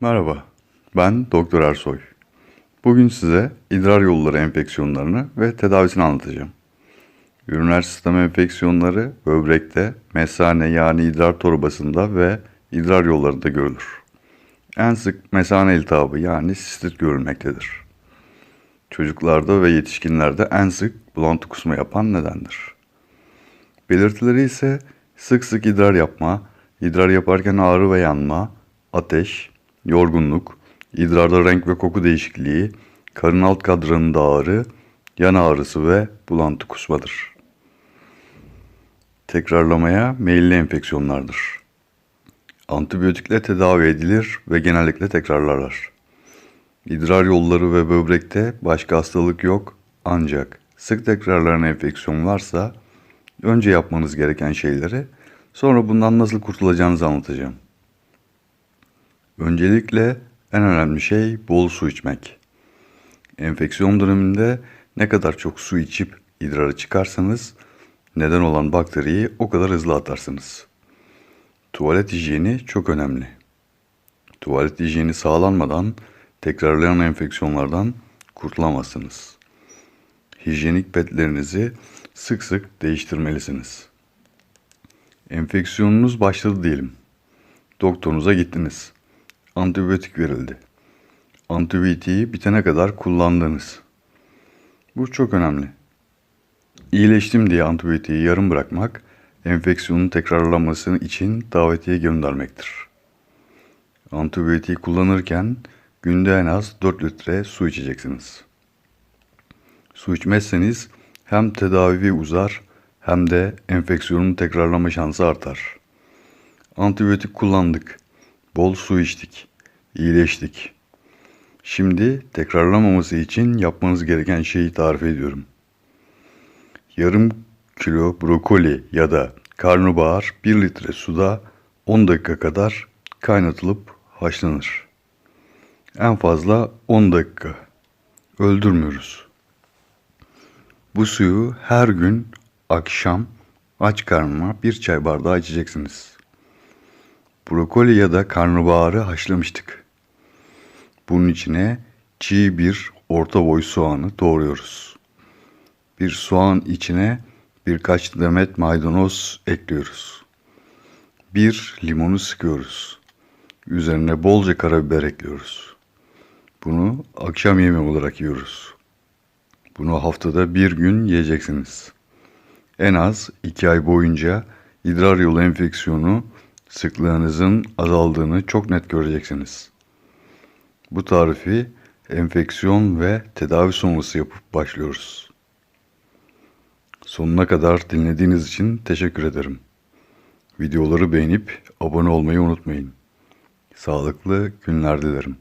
Merhaba, ben Doktor Ersoy. Bugün size idrar yolları enfeksiyonlarını ve tedavisini anlatacağım. Üriner sistem enfeksiyonları böbrekte, mesane yani idrar torbasında ve idrar yollarında görülür. En sık mesane iltihabı yani sistit görülmektedir. Çocuklarda ve yetişkinlerde en sık bulantı kusma yapan nedendir. Belirtileri ise sık sık idrar yapma, idrar yaparken ağrı ve yanma, ateş, yorgunluk, idrarda renk ve koku değişikliği, karın alt kadranında ağrı, yan ağrısı ve bulantı kusmadır. Tekrarlamaya meyilli enfeksiyonlardır. Antibiyotikle tedavi edilir ve genellikle tekrarlarlar. İdrar yolları ve böbrekte başka hastalık yok ancak sık tekrarlanan enfeksiyon varsa önce yapmanız gereken şeyleri sonra bundan nasıl kurtulacağınızı anlatacağım. Öncelikle en önemli şey bol su içmek. Enfeksiyon döneminde ne kadar çok su içip idrarı çıkarsanız neden olan bakteriyi o kadar hızlı atarsınız. Tuvalet hijyeni çok önemli. Tuvalet hijyeni sağlanmadan tekrarlayan enfeksiyonlardan kurtulamazsınız. Hijyenik petlerinizi sık sık değiştirmelisiniz. Enfeksiyonunuz başladı diyelim. Doktorunuza gittiniz. Antibiyotik verildi. Antibiyotiği bitene kadar kullandınız. Bu çok önemli. İyileştim diye antibiyotiği yarım bırakmak, enfeksiyonun tekrarlanması için davetiye göndermektir. Antibiyotiği kullanırken günde en az 4 litre su içeceksiniz. Su içmezseniz hem tedavi uzar hem de enfeksiyonun tekrarlama şansı artar. Antibiyotik kullandık. Bol su içtik. iyileştik. Şimdi tekrarlamaması için yapmanız gereken şeyi tarif ediyorum. Yarım kilo brokoli ya da karnabahar 1 litre suda 10 dakika kadar kaynatılıp haşlanır. En fazla 10 dakika. Öldürmüyoruz. Bu suyu her gün akşam aç karnına bir çay bardağı içeceksiniz. Brokoli ya da karnabaharı haşlamıştık. Bunun içine çiğ bir orta boy soğanı doğruyoruz. Bir soğan içine birkaç demet maydanoz ekliyoruz. Bir limonu sıkıyoruz. Üzerine bolca karabiber ekliyoruz. Bunu akşam yemeği olarak yiyoruz. Bunu haftada bir gün yiyeceksiniz. En az iki ay boyunca idrar yolu enfeksiyonu sıklığınızın azaldığını çok net göreceksiniz. Bu tarifi enfeksiyon ve tedavi sonrası yapıp başlıyoruz. Sonuna kadar dinlediğiniz için teşekkür ederim. Videoları beğenip abone olmayı unutmayın. Sağlıklı günler dilerim.